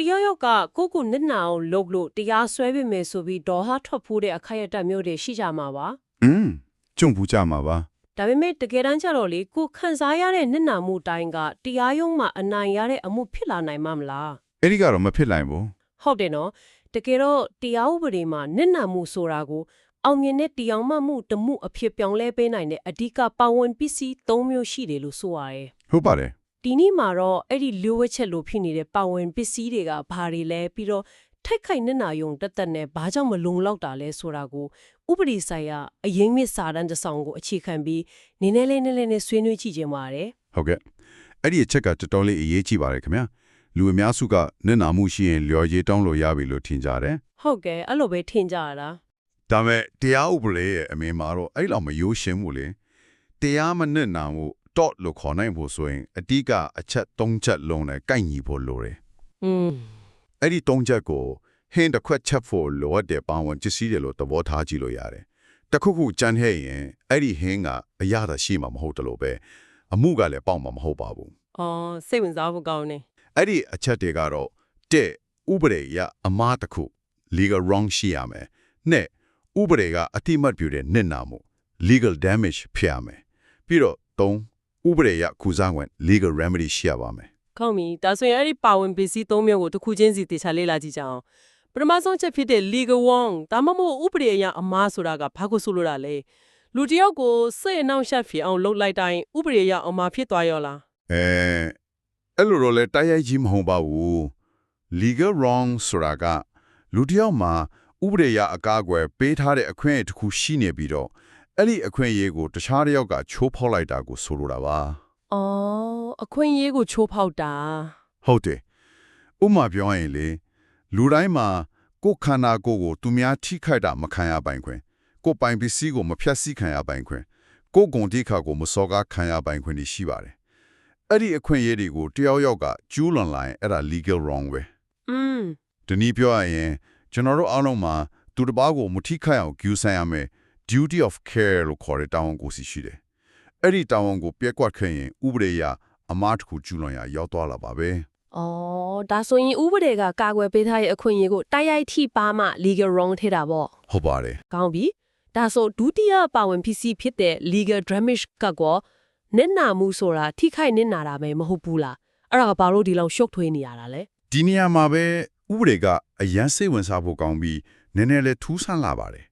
တရားရောက်ကကိုယ့်ကိုနစ်နာအောင်လုပ်လို့တရားစွဲပေးမယ်ဆိုပြီးဒေါ်ဟာထွက်ဖို့တဲ့အခိုက်အတန့်မျိုးတွေရှိကြမှာပါอืมကြုံပူကြမှာပါဒါပေမဲ့တကယ်တမ်းကျတော့လေကိုခန်းစားရတဲ့နစ်နာမှုတိုင်းကတရားရုံးမှာအနိုင်ရတဲ့အမှုဖြစ်လာနိုင်မှာမလားအဲ့ဒီကတော့မဖြစ်နိုင်ဘူးဟုတ်တယ်နော်တကယ်တော့တရားဥပဒေမှာနစ်နာမှုဆိုတာကိုအောင်မြင်တဲ့တရားမှမှုတစ်မှုအဖြစ်ပြောင်းလဲပေးနိုင်တဲ့အဓိကပါဝင်ပစ္စည်း၃မျိုးရှိတယ်လို့ဆိုရတယ်ဟုတ်ပါတယ် ဒီနေ့မှာတော့အဲ့ဒီလူဝက်ချက်လို့ဖြစ်နေတဲ့ပါဝင်ပစ္စည်းတွေကဘာတွေလဲပြီးတော့ထိုက်ခိုက်နစ်နာယုံတက်တက်နဲ့ဘာကြောင့်မလုံလောက်တာလဲဆိုတာကိုဥပဒေဆိုင်ရာအရင်မြစ်စာတမ်းတစ်စောင်ကိုအခြေခံပြီးနည်းနည်းလေးနည်းနည်းလေးဆွေးနွေးကြည့်ခြင်းပါတယ်ဟုတ်ကဲ့အဲ့ဒီအချက်ကတော်တော်လေးအရေးကြီးပါတယ်ခင်ဗျာလူအများစုကနစ်နာမှုရှိရင်လျော်ရေးတောင်းလို့ရပြီလို့ထင်ကြတယ်ဟုတ်ကဲ့အဲ့လိုပဲထင်ကြရတာဒါပေမဲ့တရားဥပဒေရဲ့အမြင်မှာတော့အဲ့လောက်မရိုးရှင်းဘူးလေတရားမနစ်နာမှု တော့လို့ခေါ်နိုင်ဖို့ဆိုရင်အတိကအချက်၃ချက်လုံးနဲ့ကိုက်ညီဖို့လိုတယ်อืมအဲ့ဒီ၃ချက်ကိုဟင်းတစ်ခွက်ချက်ဖို့လိုအပ်တဲ့ပါဝင်ပစ္စည်းတွေလို့သဘောထားကြည့်လို့ရတယ်တခုခုကြမ်းဟဲ့ရင်အဲ့ဒီဟင်းကအရသာရှိမှာမဟုတ်တယ်လို့ပဲအမှုကလည်းပေါက်မှာမဟုတ်ပါဘူးအော်စိတ်ဝင်စားဖို့ကောင်းနေအဲ့ဒီအချက်တွေကတော့တဲ့ဥပဒေရအမားတစ်ခု legal wrong ရှိရမယ်။နဲ့ဥပဒေကအတိမတ်ပြုတဲ့နစ်နာမှု legal damage ဖြစ်ရမယ်။ပြီးတော့သုံး ဥပဒေရကုစားဝင် legal remedy ရှိရပါမယ်ကောင်းပြီဒါဆိုရင်အဲ့ဒီပါဝင်ပစ္စည်း၃မျိုးကိုတစ်ခုချင်းစီတေချာလေ့လာကြည့်ကြအောင်ပထမဆုံးချက်ဖြစ်တဲ့ legal wrong ဒါမှမဟုတ်ဥပဒေအရအမားဆိုတာကဘာကိုဆိုလိုတာလဲလူတစ်ယောက်ကိုစိတ်အနှောင့်အယှက်ဖြစ်အောင်လုပ်လိုက်တိုင်းဥပဒေအရအမားဖြစ်သွားရောလား။အဲအဲ့လိုတော့လေတိုက်ရိုက်ကြီးမဟုတ်ပါဘူး။ legal wrong ဆိုတာကလူတစ်ယောက်မှာဥပဒေရအကာအကွယ်ပေးထားတဲ့အခွင့်အရေးတစ်ခုရှိနေပြီးတော့ အဲ့ဒီအခွင့်အရေးကိုတခြားတစ်ယောက်ကချိုးဖောက်လိုက်တာကိုဆိုလိုတာပါ။အော်အခွင့်အရေးကိုချိုးဖောက်တာဟုတ်တယ်ဥပမာပြောရရင်လေလူတိုင်းမှာကိုယ်ခန္ဓာကိုယ်ကိုသူများထိခိုက်တာမခံရပိုင်ခွင့်ကိုယ်ပိုင်ပစ္စည်းကိုမဖျက်ဆီးခံရပိုင်ခွင့်ကိုယ်ဂုဏ်တိခါကိုမစော်ကားခံရပိုင်ခွင့်တွေရှိပါတယ်အဲ့ဒီအခွင့်အရေးတွေကိုတယောက်ယောက်ကကျူးလွန်လိုက်ရင်အဲ့ဒါ legal wrong ပဲอืมဒီနည်းပြောရရင်ကျွန်တော်တို့အားလုံးမှာသူတစ်ပါးကိုမထိခိုက်အောင်ကူဆိုင်ရမယ် duty of care လို့ခေါ်တဲ့တာဝန်ကိုစီရှိတယ်အဲ့ဒီတာဝန်ကိုပြက်ကွက်ခဲ့ရင်ဥပဒေအရအမားတစ်ခုကျူးလွန်ရရောက်သွားလာပါပဲအော်ဒါဆိုရင်ဥပဒေကကာကွယ်ပေးထားရဲ့အခွင့်အရေးကိုတိုက်ရိုက်ထိပါမှ legal wrong ထည့်တာပေါ့ဟုတ်ပါတယ်ကောင်းပြီဒါဆိုဒုတိယပါဝင်ပစ္စည်းဖြစ်တဲ့ legal damage ကကောနစ်နာမှုဆိုတာထိခိုက်နစ်နာတာပဲမဟုတ်ဘူးလားအဲ့ဒါကဘာလို့ဒီလောက်ရှုပ်ထွေးနေရတာလဲဒီနေရာမှာပဲဥပဒေကအရန်စိတ်ဝင်စားဖို့ကောင်းပြီးနည်းနည်းလေးထူးဆန်းလာပါတယ်။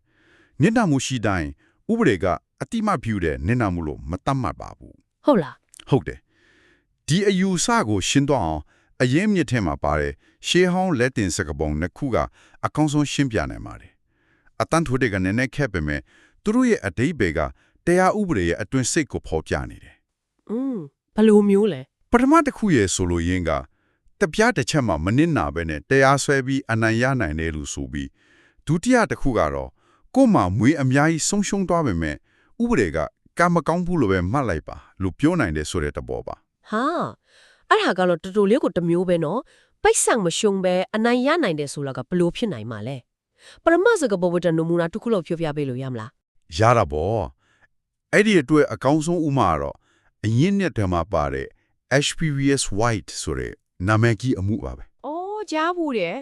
နစ်နာမှုရှိတိုင်းဥပဒေကအတိမပြုတဲ့နစ်နာမှုလို့မတတ်မှတ်ပါဘူးဟုတ်လား။ဟုတ်တယ်။ဒီအယူဆကိုရှင်းတော့အောင်အရင်မြစ်ထဲမှာပါတယ်ရှေးဟောင်းလက်တင်စကားပုံနှစ်ခုကအကောင်းဆုံးရှင်းပြနိုင်ပါတယ်။အတန်ထိုတွေကနည်းနည်းခက်ပေမဲ့သူတို့ရဲ့အတိတ်ဘေကတရားဥပဒေရဲ့အတွင်းစိတ်ကိုဖော်ပြနေတယ်อืมဘယ်လိုမျိုးလဲပထမတစ်ခုရဲ့ဆိုလိုရင်းကတပြားတစ်ချက်မှမနစ်နာပဲနဲ့တရားဆွဲပြီးအနိုင်ရနိုင်တယ်လို့ဆိုပြီးဒုတိယတစ်ခုကတော့ ကို့မှာမွေးအများကြီးဆုံးရှုံးသွားပေမဲ့ဥပဒေကကံမကောင်းဘူးလို့ပဲမှတ်လိုက်ပါလို့ပြောနိုင်တယ်ဆိုတဲ့တဘောပါဟာအဲ့ဒါကတော့တော်တော်လေးကိုတစ်မျိုးပဲနော်ပိတ်ဆံမရှုံပဲအနိုင်ရနိုင်တယ်ဆိုတာကဘယ်လိုဖြစ်နိုင်မှာလဲပရမစကဘဝတနမူနာတစ်ခုလောက်ပြောပြပေးလို့ရမလားရတာပေါ့အဲ့ဒီအတွက်အကောင်းဆုံးဥမာကတော့အရင်နှစ်တည်းမှာပါတဲ့ HPVS White ဆိုတဲ့နာမည်ကြီးအမှုပါပဲအော်ကြားဘူးတယ်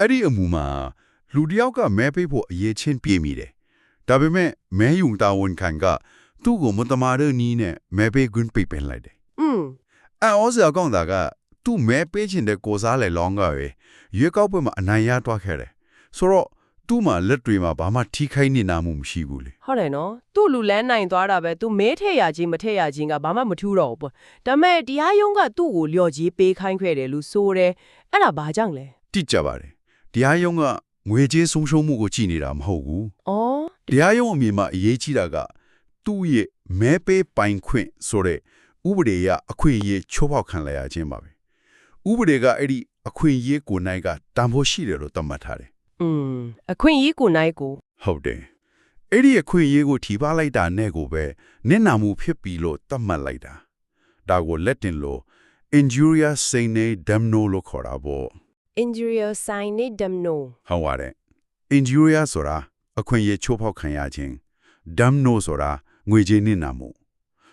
အဲ့ဒီအမှုမှာ လူတစ်ယောက်ကမဲပေးဖို့အရေးချင်းပြေးမိတယ်ဒါပေမဲ့မဲယုံတာဝန်ခံကသူ့ကိုမတမာတဲ့နီးနဲ့မဲပေးခွင့်ပေးပင်လိုက်တယ်อืมအဲ့ဩစရာကောင်းတာကသူ့မဲပေးခြင်းတဲ့ကိုစားလေလောင်းကပဲရွေးကောက်ပွဲမှာအနိုင်ရသွားခဲ့တယ်ဆိုတော့သူ့မှာလက်တွေမှာဘာမှထိခိုက်နေတာမှုမရှိဘူးလေဟုတ်တယ်နော်သူ့လူလန်းနိုင်သွားတာပဲသူမဲထည့်ရခြင်းမထည့်ရခြင်းကဘာမှမထူးတော့ဘူးပေါ့ဒါပေမဲ့တရားရုံးကသူ့ကိုလျော်ကြီးပေးခိုင်းခဲ့တယ်လို့ဆိုတယ်အဲ့ဒါဘာကြောင့်လဲတိကျပါတယ်တရားရုံးက ငွေကြေးဆုံးရှုံးမှုကိုကြည့်နေတာမဟုတ်ဘူးအော်တရားရုံးအမြင်မှာအရေးကြီးတာကသူ့ရဲ့မဲပေးပိုင်ခွင့်ဆိုတဲ့ဥပဒေအရအခွင့်အရေးချိုးဖောက်ခံလိုက်ရခြင်းပါပဲဥပဒေကအဲ့ဒီအခွင့်အရေးကိုနိုင်ကတန်ဖို့ရှိတယ်လို့သတ်မှတ်ထားတယ်อืมအခွင့်အရေးကိုနိုင်ကိုဟုတ်တယ်အဲ့ဒီအခွင့်အရေးကိုထိပါလိုက်တာနဲ့ကိုပဲနစ်နာမှုဖြစ်ပြီလို့သတ်မှတ်လိုက်တာဒါကိုလက်တင်လို့ injuria sine damno လို့ခေါ်တာပေါ့ injurious sign ne damno ဟုတ်ပါတယ် injuria ဆိုတာအခွင့်အရေးချိုးဖောက်ခံရခြင်း damno ဆိုတာငွေကြေးနစ်နာမှု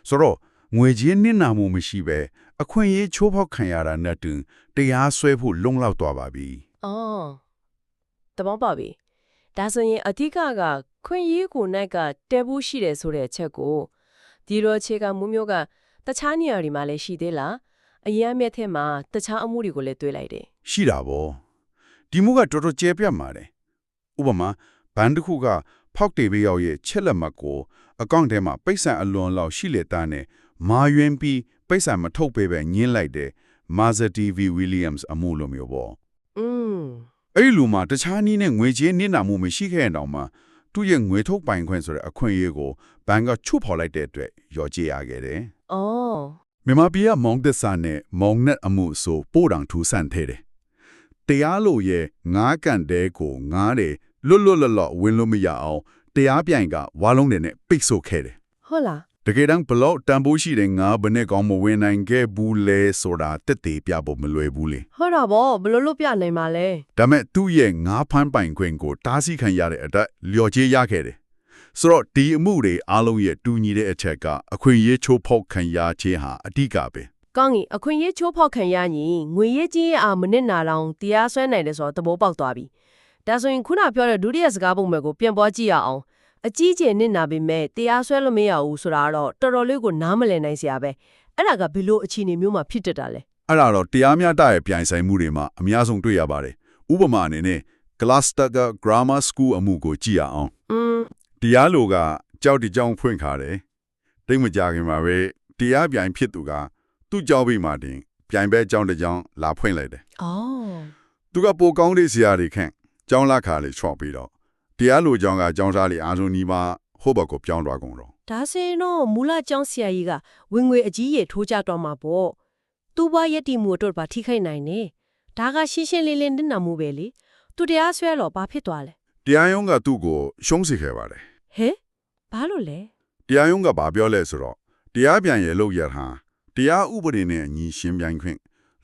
ဆိုတော့ငွေကြေးနစ်နာမှုမရှိပဲအခွင့်အရေးချိုးဖောက်ခံရတာနဲ့တူတရားစွဲဖို့လုံလောက်သွားပါပြီအော်တဘောပါပြီဒါဆိုရင်အဓိကကခွင့်ရေးကိုနိုင်ကတဲဘူးရှိတယ်ဆိုတဲ့အချက်ကိုဒီလိုအခြေကမှုမျိုးကတခြားနေရာတွေမှာလည်းရှိသေးလား အရင်အမြက်ထဲမှာတခြားအမှုတွေကိုလည်းတွေးလိုက်တယ်ရှိတာဗောဒီမှုကတော်တော်ကျဲပြတ်မှာတယ်ဥပမာဘန်တစ်ခုကဖောက်တေဘေးရောက်ရဲ့ချက်လက်မှတ်ကိုအကောင့်ထဲမှာပိတ်ဆံအလွန်လောက်ရှိလေတာနဲ့မာယွင်ပြီးပိတ်ဆံမထုတ်ပေးပဲညင်းလိုက်တဲ့ Mazda TV Williams အမှုလိုမျိုးပေါ့อืมအဲ့ဒီလူမှာတခြားနည်းနဲ့ငွေကြေးနစ်နာမှုမရှိခဲ့ရင်တောင်မှသူ့ရဲ့ငွေထုတ်ပိုင်ခွင့်ဆိုတဲ့အခွင့်အရေးကိုဘန်ကချုပ်ဖော်လိုက်တဲ့အတွက်ရော်ကြေးရခဲ့တယ်အော် မြန်မာပြည်ကမောင်သက်စာနဲ့မောင်နဲ့အမှုဆိုပို့တောင်ထူဆန့်ထဲတယ်တရားလို့ရဲ့ငားကန်တဲ့ကိုငားတယ်လွတ်လွတ်လပ်လပ်ဝင်လို့မရအောင်တရားပြိုင်ကဝါလုံးတွေနဲ့ပိတ်ဆို့ခဲ့တယ်ဟုတ်လားတကယ်တမ်းဘလောက်တန်ဖိုးရှိတဲ့ငါးဘယ်နဲ့ကောင်းမဝင်နိုင်ခဲ့ဘူးလဲဆိုတာတက်သေးပြဖို့မလွယ်ဘူးလေဟုတ်တာဗောဘယ်လိုလုပ်ပြနိုင်မှာလဲဒါမဲ့သူ့ရဲ့ငါးဖမ်းပိုင်ခွင့်ကိုတားဆီးခံရတဲ့အတွက်လျော်ကြေးရခဲ့တယ် ဆိုတော့ဒီအမှုတွေအားလုံးရဲ့တူညီတဲ့အချက်ကအခွင့်အရေးချိုးဖောက်ခံရခြင်းဟာအဓိကပဲကောင်းပြီအခွင့်အရေးချိုးဖောက်ခံရရင်ငွေရေးကြီးအားမနစ်နာလောင်တရားစွဲနိုင်တယ်ဆိုတော့သဘောပေါက်သွားပြီဒါဆိုရင်ခုနပြောတဲ့ဒုတိယစကားပုံမဲ့ကိုပြန်ပွားကြည့်ရအောင်အကြီးကျယ်နစ်နာပေမဲ့တရားစွဲလို့မရဘူးဆိုတာကတော့တော်တော်လေးကိုနားမလည်နိုင်စရာပဲအဲ့ဒါကဘယ်လိုအခြေအနေမျိုးမှာဖြစ်တတ်တာလဲအဲ့ဒါတော့တရားမျှတရဲ့ပြိုင်ဆိုင်မှုတွေမှာအများဆုံးတွေ့ရပါတယ်ဥပမာအနေနဲ့ Glastonbury Grammar School အမှုကိုကြည့်ရအောင်อืม တရားလိုကကြောက်တကြောင်ဖွင့်ခါတယ်တိတ်မကြခင်မှာပဲတရားပြိုင်ဖြစ်သူကသူ့ကြောက်ပြီးမှတင်ပြိုင်ပဲကြောင်းတကြောင်လာဖွင့်လိုက်တယ်အော်သူကပိုကောင်းတဲ့ဆရာတွေခန့်ကြောင်းလက်ခါလေးချော့ပြီးတော့တရားလိုကြောင်းကကြောင်းစားလေးအားဆုံးနီးပါဟိုဘက်ကိုပြောင်းသွားကုန်တော့ဒါဆိုရင်တော့မူလကျောင်းဆရာကြီးကဝင်ငွေအကြီးရေထိုးကြတော့မှာပေါ့သူ့ဘဝရည်တည်မှုအတွက်ပါထိခိုက်နိုင်နေဒါကရှင်းရှင်းလင်းလင်းနစ်နာမှုပဲလေသူတရားစွဲတော့ဘာဖြစ်သွားလဲ တရားရုံးကသူ့ကိုရှုံးစေခဲ့ပါတယ်ဟဲဘာလို့လဲတရားရုံးကဘာပြောလဲဆိုတော့တရားပြန်ရဲ့လို့ရဟာတရားဥပဒေနဲ့အညီရှင်းပြိုင်ခွင့်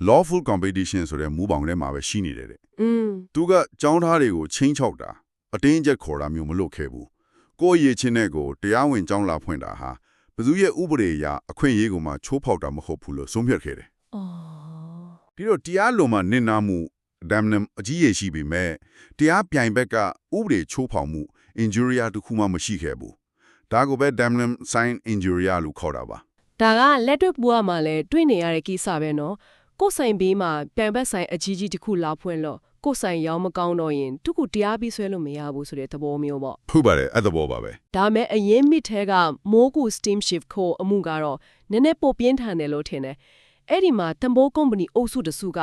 lawful competition ဆိုတဲ့မူပေါင်းထဲမှာပဲရှိနေတယ်တဲ့อืมသူကကြောင်းသားတွေကိုချင်းချောက်တာအတင်းကျပ်ခေါ်တာမျိုးမလုပ်ခဲ့ဘူးကိုယ့်ရဲ့ချင်းတဲ့ကိုတရားဝင်ကြောင်းလာဖွင့်တာဟာဘယ်သူရဲ့ဥပဒေအရအခွင့်အရေးကိုမှချိုးဖောက်တာမဟုတ်ဘူးလို့ဆုံးဖြတ်ခဲ့တယ်အော်ပြီးတော့တရားလုံမှာနင်နာမှု ဒမ်နမ်အကြီးရရှိပြီမဲ့တရားပြိုင်ဘက်ကဥပဒေချိုးဖောက်မှု injury တစ်ခုမှမရှိခဲ့ဘူးဒါကိုပဲ damnum sign injury လို့ခေါ်တာပါဒါကလက်တွေ့ပူရမှာလဲတွေ့နေရတဲ့ကိစ္စပဲနော်ကိုယ်ဆိုင်ဘေးမှာပြန်ဘက်ဆိုင်အကြီးကြီးတစ်ခုလာဖွင့်လို့ကိုယ်ဆိုင်ရောင်းမကောင်းတော့ရင်သူ့ကိုတရားပြီးဆွဲလို့မရဘူးဆိုတဲ့သဘောမျိုးပေါ့ဟုတ်ပါတယ်အဲ့ဒါပေါ်ပါပဲဒါမဲ့အရင်မိထဲကမိုးကူ steam shift ကိုအမှုကတော့နည်းနည်းပိုပြင်းထန်တယ်လို့ထင်တယ်အဲ့ဒီမှာတံပိုးကုမ္ပဏီအုပ်စုတစ်စုက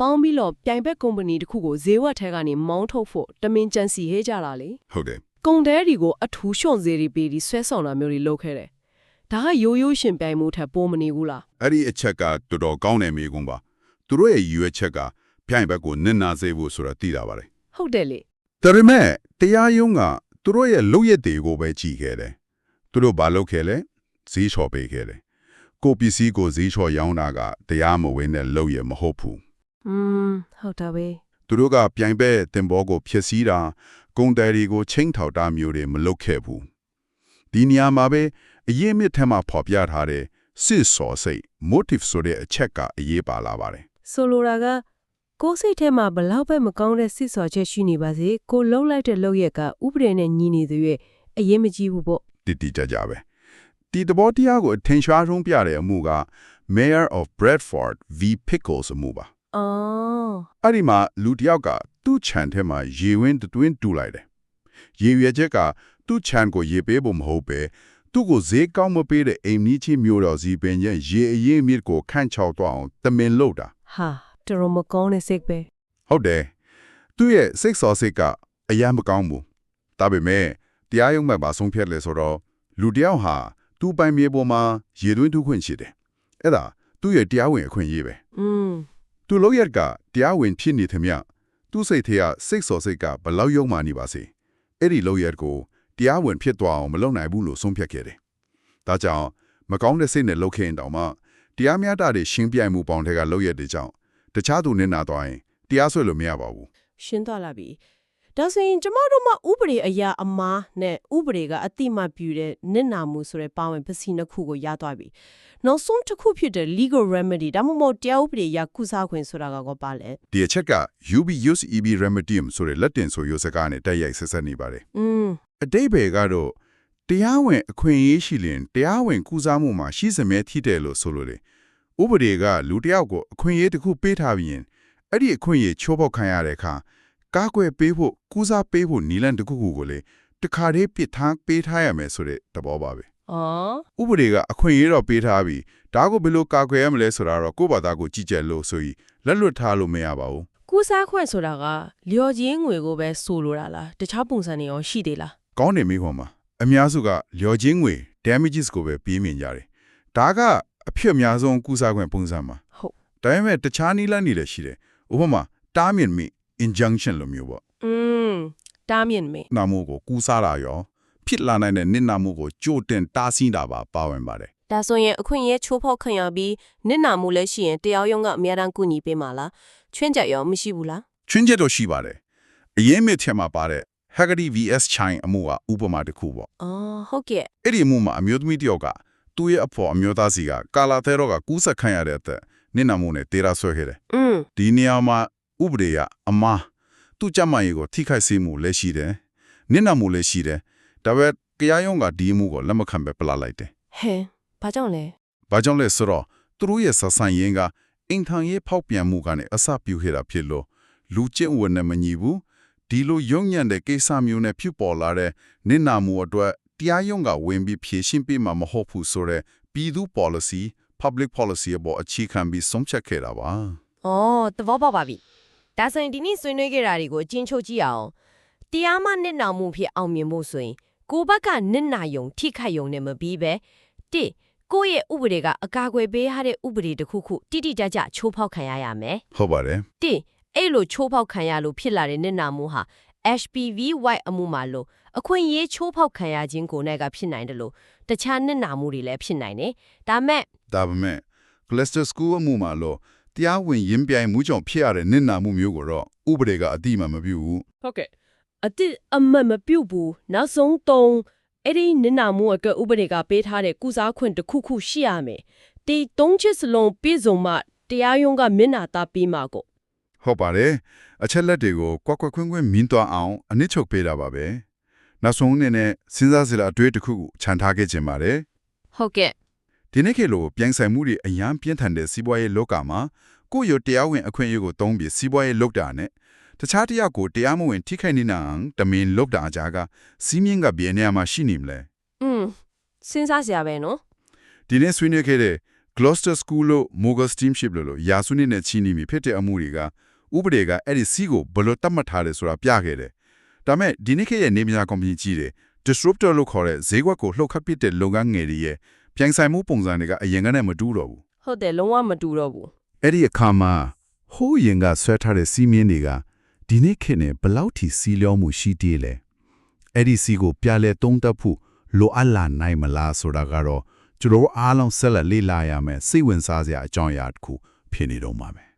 ပေါင်းပြီးတော့ပြိုင်ဘက်ကုမ္ပဏီတစ်ခုကိုဈေးဝက်ထဲကနေမောင်းထုတ်ဖို့တမင်ကြံစီဟဲကြတာလေဟုတ်တယ်ကုန်တဲတွေကိုအထူးရှုံဈေးတွေပေးပြီးဆွဲဆောင်တာမျိုးတွေလုပ်ခဲ့တယ်ဒါကရိုးရိုးရှင်ပြိုင်မှုထက်ပိုမနေဘူးလားအဲ့ဒီအချက်ကတော်တော်ကောင်းတဲ့မိကုန်းပါသူတို့ရဲ့ရည်ရွယ်ချက်ကပြိုင်ဘက်ကိုနင်နာစေဖို့ဆိုတာသိတာပါတယ်ဟုတ်တယ်လေဒါပေမဲ့တရားရုံးကသူတို့ရဲ့လုပ်ရက်တွေကိုပဲကြည့်ခဲ့တယ်သူတို့ဘာလုပ်ခဲ့လဲဈေးချော်ပေးခဲ့တယ်ကိုပစ္စည်းကိုဈေးချော်ရောင်းတာကတရားမဝင်တဲ့လုပ်ရမဟုတ်ဘူး อืมဟုတ်တာပဲသူတို့ကပြိုင်ဘက်တင်ဘောကိုဖျက်ဆီးတာကုန်တယ်တွေကိုချင်းထောက်တာမျိုးတွေမလုပ်ခဲ့ဘူးဒီနေရာမှာပဲအရေးမြစ်ထက်မှဖော်ပြထားတဲ့စစ်စော်စိတ် motive ဆိုတဲ့အချက်ကအရေးပါလာပါတယ်ဆိုလိုတာကကိုယ်စိတ်ထဲမှာဘလောက်ပဲမကောင်းတဲ့စစ်စော်ချက်ရှိနေပါစေကိုလှုပ်လိုက်တဲ့လှုပ်ရက်ကဥပဒေနဲ့ညီနေသေးရဲ့အရင်မကြည့်ဘူးပေါ့တိတိကျကျပဲဒီတဘောတရားကိုအထင်ရှားဆုံးပြတဲ့အမှုက Mayor of Bradford v Pickles အမှုပါ အော်အဲ့ဒီမှာလူတစ်ယောက်ကသူ့ခြံထဲမှာရေဝင်းတစ်တွင်းတူလိုက်တယ်ရေရွယ်ချက်ကသူ့ခြံကိုရေပေးဖို့မဟုတ်ပဲသူ့ကိုဈေးကောင်းမပေးတဲ့အိမ်နီးချင်းမျိုးတော်စီပင်ရဲ့ရေအရင်မြစ်ကိုခန့်ချောက်သွားအောင်တမင်လုပ်တာဟာတော်တော်မကောင်းတဲ့စိတ်ပဲဟုတ်တယ်သူ့ရဲ့စိတ်စောစိတ်ကအယမ်းမကောင်းဘူးဒါပေမဲ့တရားရုံးမှာပါဆုံးဖြတ်လဲဆိုတော့လူတစ်ယောက်ဟာသူ့ပိုင်မြေပေါ်မှာရေသွင်းထုခွင့်ရှိတယ်အဲ့ဒါသူ့ရဲ့တရားဝင်အခွင့်အရေးပဲอืม သူလို့ရကတရားဝင်ဖြစ်နေသမျှသူ့စိတ်ထဲကစိတ်စောစိတ်ကဘလောက်ယုံမှနေပါစေအဲ့ဒီလို့ရကိုတရားဝင်ဖြစ်သွားအောင်မလုပ်နိုင်ဘူးလို့ဆုံးဖြတ်ခဲ့တယ်ဒါကြောင့်မကောင်းတဲ့စိတ်နဲ့လှုပ်ခဲ့ရင်တောင်မှတရားမျှတတဲ့ရှင်းပြိုင်မှုပေါင်းတဲ့ကလှုပ်ရတဲ့ကြောင့်တခြားသူနဲ့နာသွားရင်တရားဆွဲလို့မရပါဘူးရှင်းသွားလာပြီ ဒါဆိုရင်ကျမတို့မှာဥပဒေအရာအမားနဲ့ဥပဒေကအတိမတ်ပြုတဲ့နစ်နာမှုဆိုတဲ့ပါဝင်ပစ္စည်းနှစ်ခုကိုရသွားပြီနောက်ဆုံးတစ်ခုဖြစ်တဲ့ legal remedy ဒါမှမဟုတ်တရားဥပဒေအရကုစားခွင့်ဆိုတာကောပါလဲဒီအချက်က UB use EB remedium ဆိုတဲ့လက်တင်ဆိုရိုးစကားနဲ့တိုက်ရိုက်ဆက်ဆက်နေပါတယ်อืมအတိတ်ဘယ်ကတော့တရားဝင်အခွင့်အရေးရှိရင်တရားဝင်ကုစားမှုမှာရှိစမြဲထိတယ်လို့ဆိုလို့လေဥပဒေကလူတစ်ယောက်ကိုအခွင့်အရေးတစ်ခုပေးထားပြီးရင်အဲ့ဒီအခွင့်အရေးချိုးဖောက်ခံရတဲ့အခါ ကားကွယ်ပေးဖို့ကုစားပေးဖို့နီလန်တစ်ခုခုကိုလေတခါတည်းပြစ်ထားပေးထားရမယ်ဆိုတဲ့သဘောပါပဲဩဥပဒေကအခွင့်အရေးတော့ပေးထားပြီးဒါကိုဘယ်လိုကာကွယ်ရမလဲဆိုတာတော့ကိုယ့်ဘာသာကိုကြည့်ကြလို့ဆိုပြီးလက်လွတ်ထားလို့မရပါဘူးကုစားခွင့်ဆိုတာကလျော်ခြင်းငွေကိုပဲဆိုလိုတာလားတခြားပုံစံတွေရောရှိသေးလားကောင်းတယ်မိခွန်မှာအများစုကလျော်ချင်းငွေ damages ကိုပဲပြေးမြင်ကြတယ်ဒါကအဖြစ်အများဆုံးကုစားခွင့်ပုံစံမှာဟုတ်ဒါပေမဲ့တခြားနည်းလမ်းတွေလည်းရှိတယ်ဥပမာတားမြင်မိ injunction လိုမျိုးပေါ့อืมတားမြင့်မေနာမှုကိုကူးစားတာရောဖြစ်လာနိုင်တဲ့နစ်နာမှုကိုကြိုတင်တားဆီးတာပါပါဝင်ပါတယ်ဒါဆိုရင်အခွင့်အရေးချိုးဖောက်ခံရပြီးနစ်နာမှုလည်းရှိရင်တရားရုံးကအများတန်းကူညီပေးမှာလားချွင်းချက်ရောမရှိဘူးလားချွင်းချက်တော့ရှိပါတယ်အရင်မြစ်ထဲမှာပါတဲ့ Haggerty vs Chain အမှုကဥပမာတစ်ခုပေါ့အော်ဟုတ်ကဲ့အဲ့ဒီအမှုမှာအမျိုးသမီးတစ်ယောက်ကသူ့ရဲ့အဖေအမျိုးသားစီကကာလာသဲရောကကူးစက်ခံရတဲ့အတွက်နစ်နာမှုနဲ့တေရာဆွဲခဲ့တယ်။ဒီနေရာမှာ ဥပဒေကအမားသူ့ကြမ်းမာရေးကိုထိခိုက်စေမှုလည်းရှိတယ်နစ်နာမှုလည်းရှိတယ်ဒါပေမဲ့ကြားရုံးကဒီအမှုကိုလက်မခံပဲပလာလိုက်တယ်ဟဲဘာကြောင့်လဲဘာကြောင့်လဲဆိုတော့သူတို့ရဲ့ဆက်ဆံရေးကအင်ထန်ရေးဖောက်ပြန်မှုကနေအစပြုခဲ့တာဖြစ်လို့လူကျင့်ဝတ်နဲ့မညီဘူးဒီလိုရုံညံ့တဲ့ကိစ္စမျိုးနဲ့ဖြစ်ပေါ်လာတဲ့နစ်နာမှုအတွက်တရားရုံးကဝင်ပြီးဖြေရှင်းပေးမှာမဟုတ်ဘူးဆိုတော့ပြည်သူ policy public policy အပေါ်အခြေခံပြီးဆုံးဖြတ်ခဲ့တာပါ။အော်သဘောပေါက်ပါပြီ။ ဒါဆိုရင်ဒီနေ့ဆွေးနွေးခဲ့တာတွေကိုအချင်းချုပ်ကြည့်အောင်။တရားမနစ်နာမှုဖြစ်အောင်မြင်ဖို့ဆိုရင်ကိုယ့်ဘက်ကနစ်နာယုံထိခိုက်ယုံနဲ့မပြီးပဲတိကိုယ့်ရဲ့ဥပဒေကအကာအကွယ်ပေးရတဲ့ဥပဒေတစ်ခုခုတိတိကျကျချိုးဖောက်ခံရရမယ်ဟုတ်ပါတယ်။တိအဲ့လိုချိုးဖောက်ခံရလို့ဖြစ်လာတဲ့နစ်နာမှုဟာ HPV white အမှုမှာလို့အခွင့်အရေးချိုးဖောက်ခံရခြင်းကိုယ်နဲ့ကဖြစ်နိုင်တယ်လို့တခြားနစ်နာမှုတွေလည်းဖြစ်နိုင်တယ်။ဒါမဲ့ဒါပေမဲ့ cluster school အမှုမှာလို့ တရားဝင်ရင်းပြိုင်မှုကြောင့်ဖြစ်ရတဲ့နစ်နာမှုမျိုးကိုတော့ဥပဒေကအတိအမှန်မပြုဘူးဟုတ်ကဲ့အတိအမတ်မပြုတ်ဘူးနောက်ဆုံးသုံးအဲ့ဒီနစ်နာမှုအတွက်ဥပဒေကပေးထားတဲ့ကုစားခွင့်တစ်ခုခုရှိရမယ်ဒီသုံးချက်စလုံးပြည့်စုံမှတရားရုံးကမျက်နှာသားပေးမှာကိုဟုတ်ပါတယ်အချက်လက်တွေကိုကွက်ကွက်ခွင်းခွင်းမြင်သွားအောင်အနစ်ချုပ်ပေးတာပါပဲနောက်ဆုံးအနေနဲ့စဉ်းစားစရာအတွေ့တစ်ခုကိုခြံထားခဲ့ခြင်းပါတယ်ဟုတ်ကဲ့ ဒီနေ့ခေတ်လိုပြိုင်ဆိုင်မှုတွေအများပြင်းထန်တဲ့စီးပွားရေးလောကမှာကိုယ့်ရတရားဝင်အခွင့်အရေးကိုသုံးပြီးစီးပွားရေးလုပ်တာနဲ့တခြားတစ်ယောက်ကိုတရားမဝင်ထိခိုက်နေနိုင်အောင်တမင်လုပ်တာအကြကစီးမြင့်ကဘယ်နေရာမှာရှိနေမလဲอืมစဉ်းစားစရာပဲနော်ဒီနေ့ဆွေးနွေးခဲ့တဲ့ Gloucester School လို့ Mughal Steamship လို့လို့ရာစုနှစ်နဲ့ချီနေပြီဖြစ်တဲ့အမှုတွေကဥပဒေကအဲ့ဒီစီးကိုဘယ်လိုတတ်မှတ်ထားလဲဆိုတာပြခဲ့တယ်။ဒါမဲ့ဒီနေ့ခေတ်ရဲ့နေပညာကုမ္ပဏီကြီးတွေ disruptor လို့ခေါ်တဲ့ဈေးကွက်ကိုလှုပ်ခတ်ပစ်တဲ့လုပ်ငန်းငယ်တွေရဲ့ ပြိုင်ဆိုင်မှုပုံစံတွေကအရင်ကနဲ့မတူတော့ဘူးဟုတ်တယ်လုံးဝမတူတော့ဘူး။အဲ့ဒီအခါမှာဟိုးရင်ကဆွဲထားတဲ့စီးမြင်းတွေကဒီနေ့ခေတ်နဲ့ဘယ်လောက်ထိစီးလျောမှုရှိသေးလဲ။အဲ့ဒီစီးကိုပြလဲတုံးတက်ဖို့လိုအပ်လာနိုင်မလားဆိုတာကတော့ကျွန်တော်တို့အားလုံးဆက်လက်လေ့လာရမယ်စိတ်ဝင်စားစရာအကြောင်းအရာတစ်ခုဖြစ်နေတော့မှာပဲ